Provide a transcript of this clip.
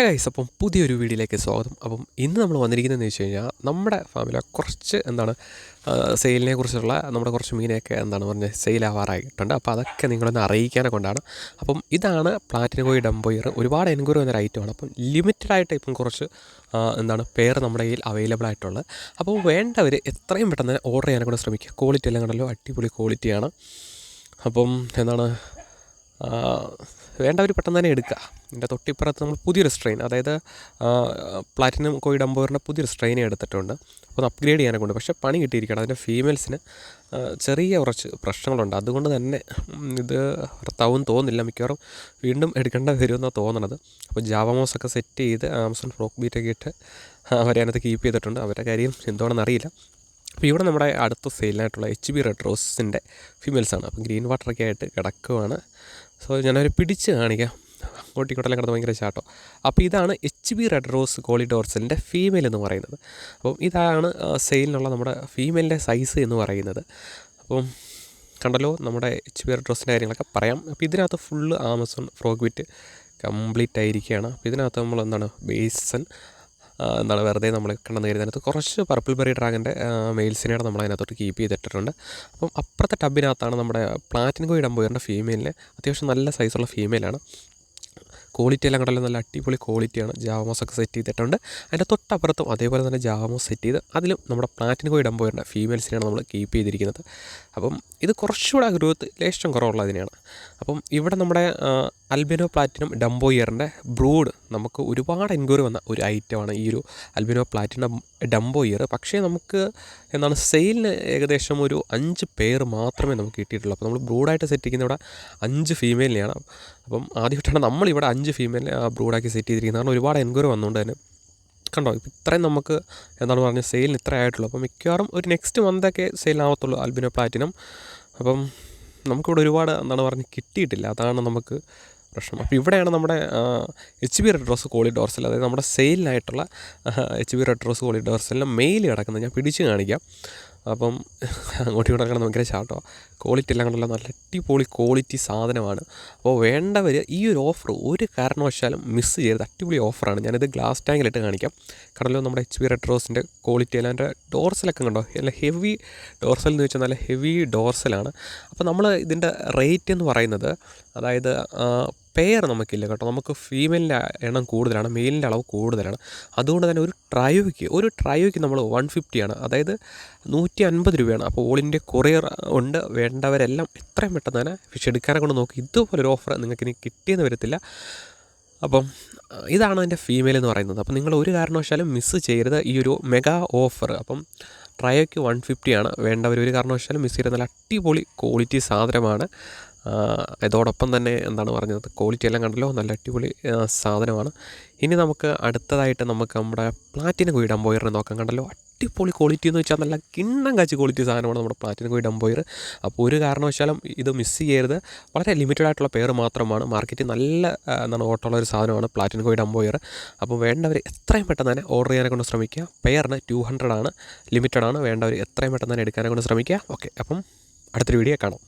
Hey guys അപ്പം പുതിയൊരു വീഡിയോയിലേക്ക് സ്വാഗതം. അപ്പം ഇന്ന് നമ്മൾ വന്നിരിക്കുന്നതെന്ന് വെച്ച് കഴിഞ്ഞാൽ നമ്മുടെ ഫാമിലെ കുറച്ച് എന്താണ് സെയിലിനെ കുറിച്ചുള്ള നമ്മുടെ കുറച്ച് മീനൊക്കെ എന്താണ് പറഞ്ഞത് സെയിലാവാറായിട്ടുണ്ട് അപ്പോൾ അതൊക്കെ നിങ്ങളൊന്ന് അറിയിക്കാനെ കൊണ്ടാണ്. അപ്പം ഇതാണ് പ്ലാറ്റിനഗോയി ഡംബോയർ ഒരുപാട് എൻക്വയറി വന്നൊരു ഐറ്റമാണ് അപ്പം ലിമിറ്റഡ് ആയിട്ട് ഇപ്പം കുറച്ച് എന്താണ് പേര് നമ്മുടെ കയ്യിൽ അവൈലബിൾ ആയിട്ടുള്ളത്. അപ്പോൾ വേണ്ടവർ എത്രയും പെട്ടെന്ന് ഓർഡർ ചെയ്യാനെ കൂടെ ശ്രമിക്കുക. ക്വാളിറ്റി എല്ലാം കണ്ടല്ലോ അടിപൊളി ക്വാളിറ്റിയാണ് അപ്പം എന്താണ് വേണ്ടവർ പെട്ടെന്ന് തന്നെ എടുക്കുക. ഇതിന്റെ തൊട്ടിപ്പുറത്ത് നമ്മൾ പുതിയൊരു സ്ട്രെയിൻ അതായത് പ്ലാറ്റിനം കോയിഡ് അമ്പോറിന്റെ പുതിയൊരു സ്ട്രെയിനെ എടുത്തിട്ടുണ്ട്. അപ്പോൾ അപ്ഗ്രേഡ് ചെയ്യാനൊക്കെ ഉണ്ട് പക്ഷേ പണി കിട്ടിയിരിക്കണം അതിന്റെ ഫീമെയിൽസിന് ചെറിയ കുറച്ച് പ്രശ്നങ്ങളുണ്ട്. അതുകൊണ്ട് തന്നെ ഇത് ഭർത്താവും തോന്നുന്നില്ല. മിക്കവാറും വീണ്ടും എടുക്കേണ്ട വരുമെന്നാണ് തോന്നണത്. അപ്പോൾ ജാവമോസ് ഒക്കെ സെറ്റ് ചെയ്ത് ആമസോൺ ഫ്രോക്ക് ബീറ്റൊക്കെ ഇട്ട് അവരെ അതിനകത്ത് കീപ്പ് ചെയ്തിട്ടുണ്ട്. അവരുടെ കാര്യം എന്തുവാണെന്ന് അറിയില്ല. അപ്പോൾ ഇവിടെ നമ്മുടെ അടുത്ത സെയിലിനായിട്ടുള്ള എച്ച് ബി റെഡ് റോസിന്റെ ഫീമെയിൽസാണ് അപ്പം ഗ്രീൻ വാട്ടറൊക്കെ ആയിട്ട് കിടക്കുവാണ്. സോ ഞാനവർ പിടിച്ച് കാണിക്കാം. അങ്ങോട്ടും ഇങ്ങോട്ടെല്ലാം കിടന്ന് ഭയങ്കര ചാട്ടോ. അപ്പോൾ ഇതാണ് എച്ച് ബി റെഡ് റോസ് കോളിഡോർസലിന്റെ ഫീമെയിൽ എന്ന് പറയുന്നത്. അപ്പം ഇതാണ് സെയിലിനുള്ള നമ്മുടെ ഫീമെയിലിന്റെ സൈസ് എന്ന് പറയുന്നത്. അപ്പം കണ്ടല്ലോ നമ്മുടെ എച്ച് ബി റെഡ് റോസിന്റെ കാര്യങ്ങളൊക്കെ പറയാം. അപ്പോൾ ഇതിനകത്ത് ഫുള്ള് ആമസോൺ ഫ്രോഗ് വിറ്റ് കംപ്ലീറ്റ് ആയിരിക്കുകയാണ്. അപ്പോൾ ഇതിനകത്ത് നമ്മൾ എന്താണ് ബേസൻ എന്താണ് വെറുതെ നമ്മൾ കണ്ടെന്ന് കരുതിനകത്ത് കുറച്ച് പർപ്പിൾ ബെറി ഡ്രാഗന്റെ മെയിൽസിനെയാണ് നമ്മൾ അതിനകത്തോട്ട് കീപ്പ് ചെയ്തിട്ടിട്ടുണ്ട്. അപ്പം അപ്പുറത്തെ ടബിനകത്താണ് നമ്മുടെ പ്ലാറ്റിൻ കോയി ഡംബോയറിന്റെ ഫീമെയിലിന് അത്യാവശ്യം നല്ല സൈസുള്ള ഫീമെയിലാണ് ക്വാളിറ്റി എല്ലാം കണ്ടല്ലോ നല്ല അടിപൊളി ക്വാളിറ്റിയാണ് ജാവമോസ് ഒക്കെ സെറ്റ് ചെയ്തിട്ടുണ്ട്. അതിന്റെ തൊട്ടപ്പുറത്തും അതേപോലെ തന്നെ ജാവമോസ് സെറ്റ് ചെയ്ത് അതിലും നമ്മുടെ പ്ലാറ്റിന് കോയി ഡംബോയറിന്റെ ഫീമെയിൽസിനെയാണ് നമ്മൾ കീപ്പ് ചെയ്തിരിക്കുന്നത്. അപ്പം ഇത് കുറച്ചുകൂടെ ഗ്രോത്ത് ലേശം കുറവുള്ളതിനെയാണ് അപ്പം ഇവിടെ നമ്മുടെ അൽബിനോ പ്ലാറ്റിനം ഡംബോയറിന്റെ ബ്രൂഡ് നമുക്ക് ഒരുപാട് എൻക്വയറി വന്ന ഒരു ഐറ്റമാണ് ഈ ഒരു അൽബിനോ പ്ലാറ്റിനം ഡംബോയർ പക്ഷേ നമുക്ക് എന്താണ് സെയിലിന് ഏകദേശം ഒരു അഞ്ച് പേർ മാത്രമേ നമുക്ക് കിട്ടിയിട്ടുള്ളൂ. അപ്പോൾ നമ്മൾ ബ്രൂഡായിട്ട് സെറ്റ് ചെയ്യുന്ന ഇവിടെ അഞ്ച് ഫീമെയിലിനെയാണ് അപ്പം ആദ്യമായിട്ടാണ് നമ്മളിവിടെ അഞ്ച് ഫീമെയിലിനെ ബ്രൂഡാക്കി സെറ്റ് ചെയ്തിരിക്കുന്നത്. കാരണം ഒരുപാട് എൻക്വയറി വന്നുകൊണ്ട് തന്നെ കണ്ടോ ഇപ്പം ഇത്രയും നമുക്ക് എന്താണ് പറഞ്ഞത് സെയിലിന് ഇത്ര ആയിട്ടുള്ളൂ. അപ്പോൾ മിക്കവാറും ഒരു നെക്സ്റ്റ് മന്തൊക്കെ സെയിലാവത്തുള്ളൂ അൽബിനോ പ്ലാറ്റിനം അപ്പം നമുക്കിവിടെ ഒരുപാട് എന്താണ് പറഞ്ഞ് കിട്ടിയിട്ടില്ല. അതാണ് നമുക്ക് പ്രശ്നം. അപ്പോൾ ഇവിടെയാണ് നമ്മുടെ എച്ച് ബി റെഡ് റോസ് കോളി ഡോർസൽ അതായത് നമ്മുടെ സെയിലിനായിട്ടുള്ള എച്ച് ബി റെഡ് റോസ് കോളി ഡോർസലിന്റെ മെയിൽ കിടക്കുന്നത് ഞാൻ പിടിച്ച് കാണിക്കാം. അപ്പം അങ്ങോട്ടും ഇങ്ങോട്ടും കിടന്ന് ഭയങ്കര ചാട്ടോ. ക്വാളിറ്റി എല്ലാം കണ്ടല്ലോ നല്ല അടിപൊളി ക്വാളിറ്റി സാധനമാണ്. അപ്പോൾ വേണ്ടവർ ഈ ഒരു ഓഫർ ഒരു കാരണവശാലും മിസ് ചെയ്യരുത്. അടിപൊളി ഓഫറാണ് ഞാനിത് ഗ്ലാസ് ടാങ്കിലിട്ട് കാണിക്കാം. കണ്ടല്ലോ നമ്മുടെ എച്ച് പി റെഡ് റോസിന്റെ ക്വാളിറ്റി എല്ലാം എന്റെ ഡോർസലൊക്കെ കണ്ടോ? നല്ല ഹെവി ഡോർസൽ എന്ന് വെച്ചാൽ നല്ല ഹെവി ഡോർസലാണ് അപ്പോൾ നമ്മൾ ഇതിന്റെ റേറ്റ് എന്ന് പറയുന്നത് അതായത് പെയർ നമുക്കില്ല കേട്ടോ. നമുക്ക് ഫീമെയിലിന്റെ എണ്ണം കൂടുതലാണ് മെയിലിന്റെ അളവ് കൂടുതലാണ്. അതുകൊണ്ട് തന്നെ ഒരു ട്രയോയ്ക്ക് ഒരു ട്രയോയ്ക്ക് നമ്മൾ വൺ ഫിഫ്റ്റിയാണ് അതായത് നൂറ്റി അൻപത് രൂപയാണ്. അപ്പോൾ ഓൾ ഇന്ത്യ കൊറിയർ ഉണ്ട് വേണ്ടവരെല്ലാം എത്രയും പെട്ടെന്ന് തന്നെ ഫിഷ് എടുക്കാനെ കൊണ്ട് നോക്കി. ഇതുപോലൊരു ഓഫർ നിങ്ങൾക്ക് ഇനി കിട്ടിയെന്ന് വരത്തില്ല. അപ്പം ഇതാണ് അതിന്റെ ഫീമെയിൽ എന്ന് പറയുന്നത്. അപ്പം നിങ്ങൾ ഒരു കാരണവശാലും മിസ്സ് ചെയ്യരുത് ഈ ഒരു മെഗാ ഓഫർ അപ്പം ട്രയോയ്ക്ക് വൺ ഫിഫ്റ്റിയാണ് വേണ്ടവർ ഒരു കാരണവശാലും മിസ് ചെയ്യരുത്. നല്ല അടിപൊളി ക്വാളിറ്റി സാധനമാണ്. ഇതോടൊപ്പം തന്നെ എന്താണ് പറഞ്ഞത്? ക്വാളിറ്റി എല്ലാം കണ്ടല്ലോ. നല്ല അടിപൊളി സാധനമാണ്. ഇനി നമുക്ക് അടുത്തതായിട്ട് നമുക്ക് നമ്മുടെ പ്ലാറ്റിനം കുഴി ഡംബോയറിനെ നോക്കാൻ കണ്ടല്ലോ? അടിപൊളി ക്വാളിറ്റി എന്ന് വെച്ചാൽ നല്ല കിണ്ണം കാച്ചി ക്വാളിറ്റി സാധനമാണ് നമ്മുടെ പ്ലാറ്റിനം കോയി ഡംബോയർ അപ്പോൾ ഒരു കാരണവശാലും ഇത് മിസ് ചെയ്യരുത്. വളരെ ലിമിറ്റഡ് ആയിട്ടുള്ള പേര് മാത്രമാണ്. മാർക്കറ്റിൽ നല്ല എന്താണ് ഓട്ടമുള്ള ഒരു സാധനമാണ് പ്ലാറ്റിനം കോയി ഡംബോയർ അപ്പോൾ വേണ്ടവർ എത്രയും പെട്ടെന്ന് തന്നെ ഓർഡർ ചെയ്യാനെ കൊണ്ട് ശ്രമിക്കുക. പെയറിന് ടു ഹൺഡ്രഡ് ആണ്. ലിമിറ്റഡ് ആണ്. വേണ്ടവർ എത്രയും പെട്ടെന്ന് തന്നെ എടുക്കാനെ കൊണ്ട് ശ്രമിക്കുക. ഓക്കെ അപ്പം അടുത്തൊരു വീഡിയോ കാണാം.